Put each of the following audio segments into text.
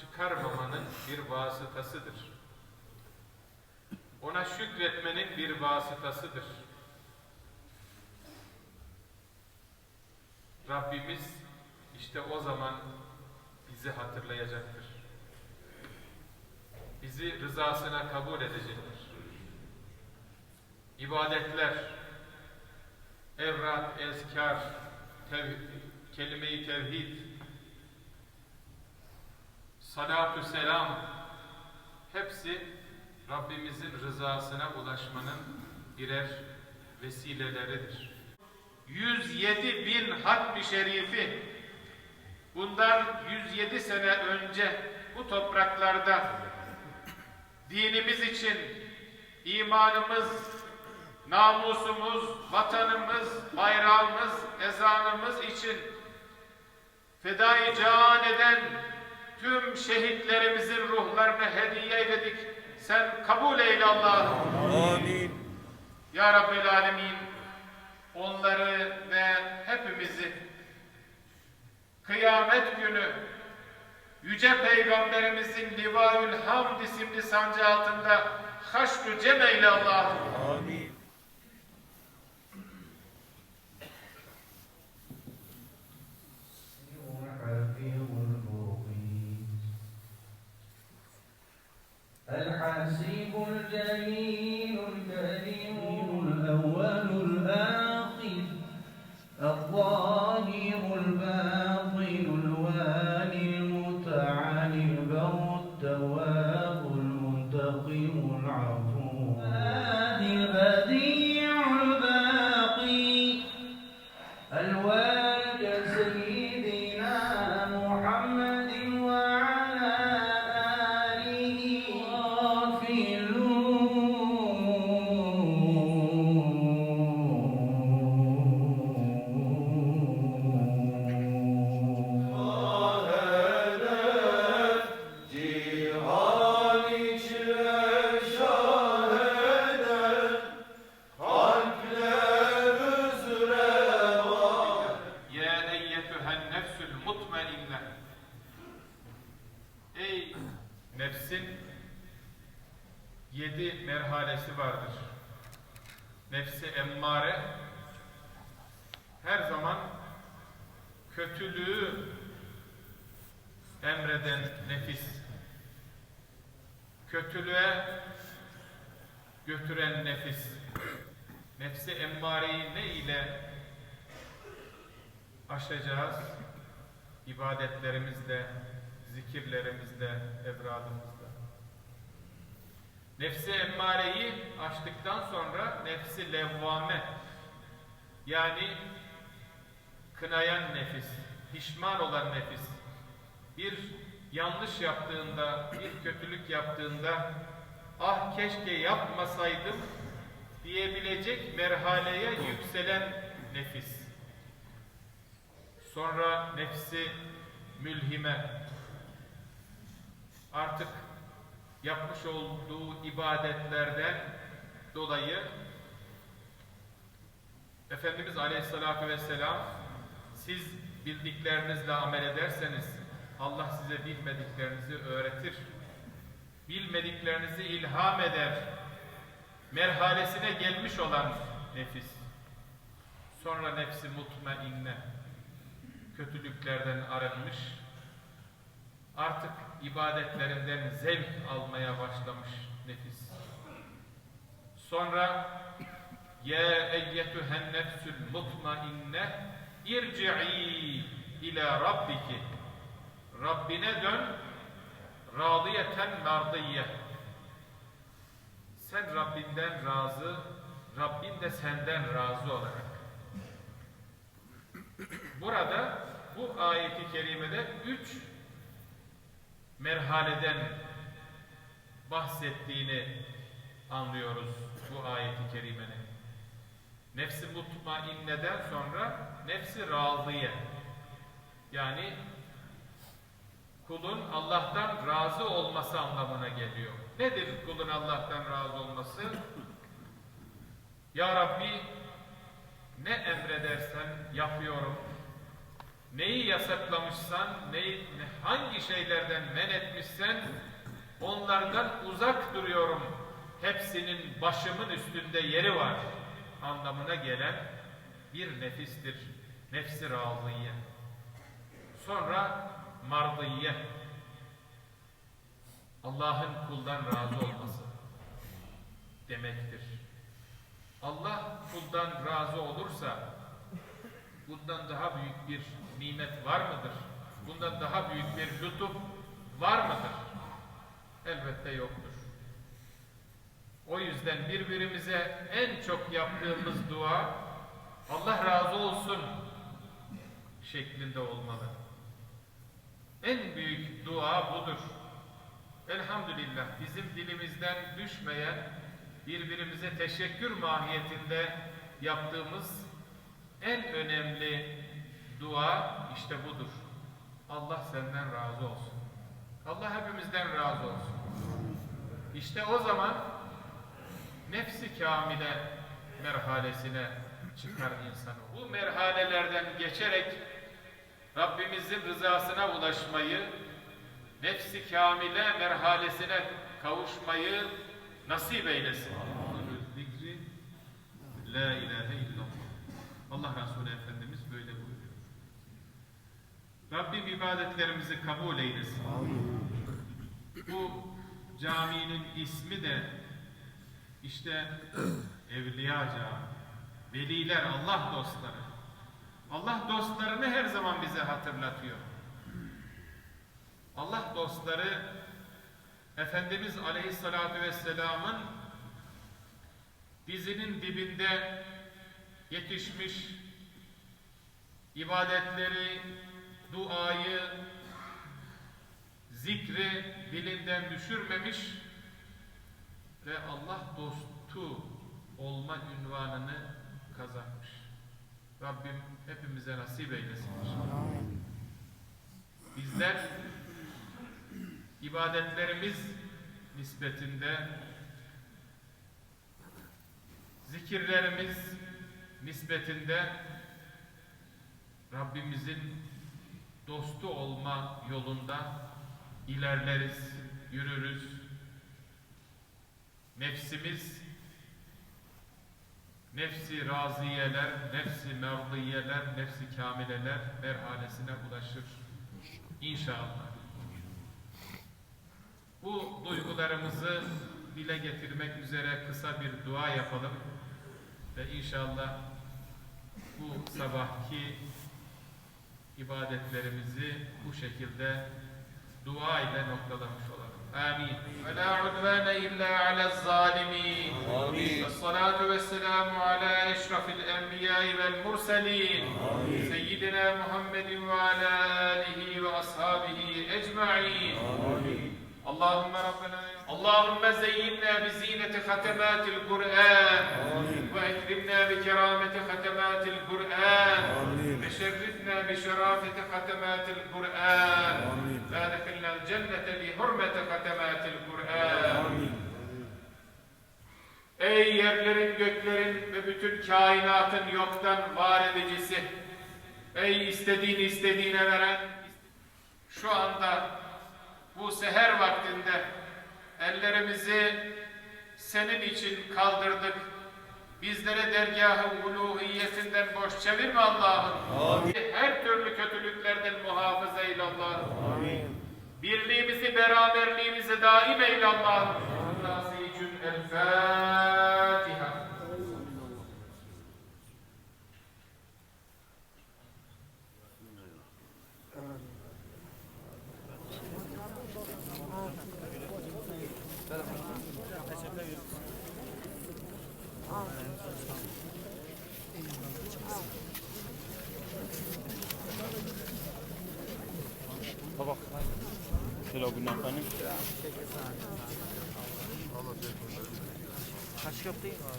çıkarmamanın bir vasıtasıdır. Ona şükretmenin bir vasıtasıdır. Rabbimiz işte o zaman bizi hatırlayacaktır. Bizi rızasına kabul edecektir. İbadetler, evrat, ezkar, tev kelime-i tevhid, salatü selam hepsi Rabbimizin rızasına ulaşmanın birer vesileleridir. 107 bin hatmi şerifi bundan 107 sene önce bu topraklarda dinimiz için imanımız, namusumuz, vatanımız, bayrağımız, ezanımız için fedai can eden tüm şehitlerimizin ruhlarını hediye eyledik. Sen kabul eyle Allah'ım. Amin. Ya Rabbel Alemin onları ve hepimizi kıyamet günü Yüce Peygamberimizin Livaül Hamd isimli sancı altında haşr-ı cem eyle Allah'ım. Amin. العفو nefsin yedi merhalesi vardır. Nefsi emmare her zaman kötülüğü emreden nefis. Kötülüğe götüren nefis. Nefsi emmareyi ne ile aşacağız? İbadetlerimizle, zikirlerimizle, evradımızla. Nefsi emmareyi aştıktan sonra nefsi levvame yani kınayan nefis, pişman olan nefis, bir yanlış yaptığında, bir kötülük yaptığında ah keşke yapmasaydım diyebilecek merhaleye yükselen nefis. Sonra nefsi mülhime artık yapmış olduğu ibadetlerden dolayı Efendimiz Aleyhisselatü Vesselam siz bildiklerinizle amel ederseniz Allah size bilmediklerinizi öğretir. Bilmediklerinizi ilham eder. Merhalesine gelmiş olan nefis. Sonra nefsi mutmainne kötülüklerden arınmış, artık ibadetlerinden zevk almaya başlamış nefis. Sonra ya eyyetühen nefsül mutmainne irci'i ila rabbiki. Rabbine dön radiyeten mardiye sen Rabbinden razı Rabbin de senden razı olarak. Burada bu ayeti kerimede üç merhaleden bahsettiğini anlıyoruz bu ayeti kerimenin. Nefsi mutmainneden sonra nefsi razıye yani kulun Allah'tan razı olması anlamına geliyor. Nedir kulun Allah'tan razı olması? Ya Rabbi ne emredersen yapıyorum. Neyi yasaklamışsan, neyi, hangi şeylerden men etmişsen onlardan uzak duruyorum. Hepsinin başımın üstünde yeri var anlamına gelen bir nefistir. Nefsi razıye. Sonra mardiye. Allah'ın kuldan razı olması demektir. Allah kuldan razı olursa bundan daha büyük bir nimet var mıdır? Bundan daha büyük bir lütuf var mıdır? Elbette yoktur. O yüzden birbirimize en çok yaptığımız dua Allah razı olsun şeklinde olmalı. En büyük dua budur. Elhamdülillah bizim dilimizden düşmeyen birbirimize teşekkür mahiyetinde yaptığımız en önemli dua işte budur. Allah senden razı olsun. Allah hepimizden razı olsun. İşte o zaman nefsi kamile merhalesine çıkar insanı. Bu merhalelerden geçerek Rabbimizin rızasına ulaşmayı, nefsi kamile merhalesine kavuşmayı nasip eylesin. Zikri La ilahe illallah. Allah Resulü Efendimiz böyle buyuruyor. Rabbim ibadetlerimizi kabul eylesin. Bu caminin ismi de işte Evliya Camii. Veliler, Allah dostları. Allah dostlarını her zaman bize hatırlatıyor. Allah dostları Efendimiz Aleyhisselatü Vesselam'ın dizinin dibinde yetişmiş ibadetleri, duayı, zikri dilinden düşürmemiş ve Allah dostu olma ünvanını kazanmış. Rabbim hepimize nasip eylesin. Bizler ibadetlerimiz nispetinde zikirlerimiz nispetinde Rabbimizin dostu olma yolunda ilerleriz, yürürüz. Nefsimiz nefsi raziyeler, nefsi merdiyeler, nefsi kamileler merhalesine ulaşır. İnşallah. Bu duygularımızı dile getirmek üzere kısa bir dua yapalım ve inşallah bu sabahki ibadetlerimizi bu şekilde dua ile noktalamış olalım. Amin. Ve la udvane illa alel zalimin. Amin. Vessalatu vesselamu ala eşrafil enbiyai vel murselin. Seyyidina Muhammedin ve ala alihi ve ashabihi ecma'in. Allahümme Rabbena Allahümme zeyyinna bi zineti hatematil Kur'an. Ve ekrimna bi kerameti hatematil Kur'an. Ve şerrifna bi şerafeti hatematil Kur'an. Ve edhilnel cennete bi Kur'an. Ey yerlerin, göklerin ve bütün kainatın yoktan var edicisi! Ey istediğini istediğine veren, şu anda bu seher vaktinde ellerimizi senin için kaldırdık. Bizlere dergah-ı uluhiyetinden boş çevirme Allah'ım. Her türlü kötülüklerden muhafaza eyle Allah'ım. Birliğimizi, beraberliğimizi daim eyle Allah'ım. Nasicün el O günden efendim. Kaç köfte yiyin abi?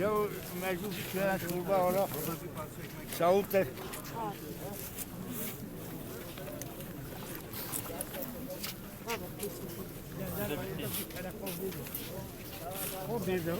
Ya mecbur şöyle turba olarak savut da O bir de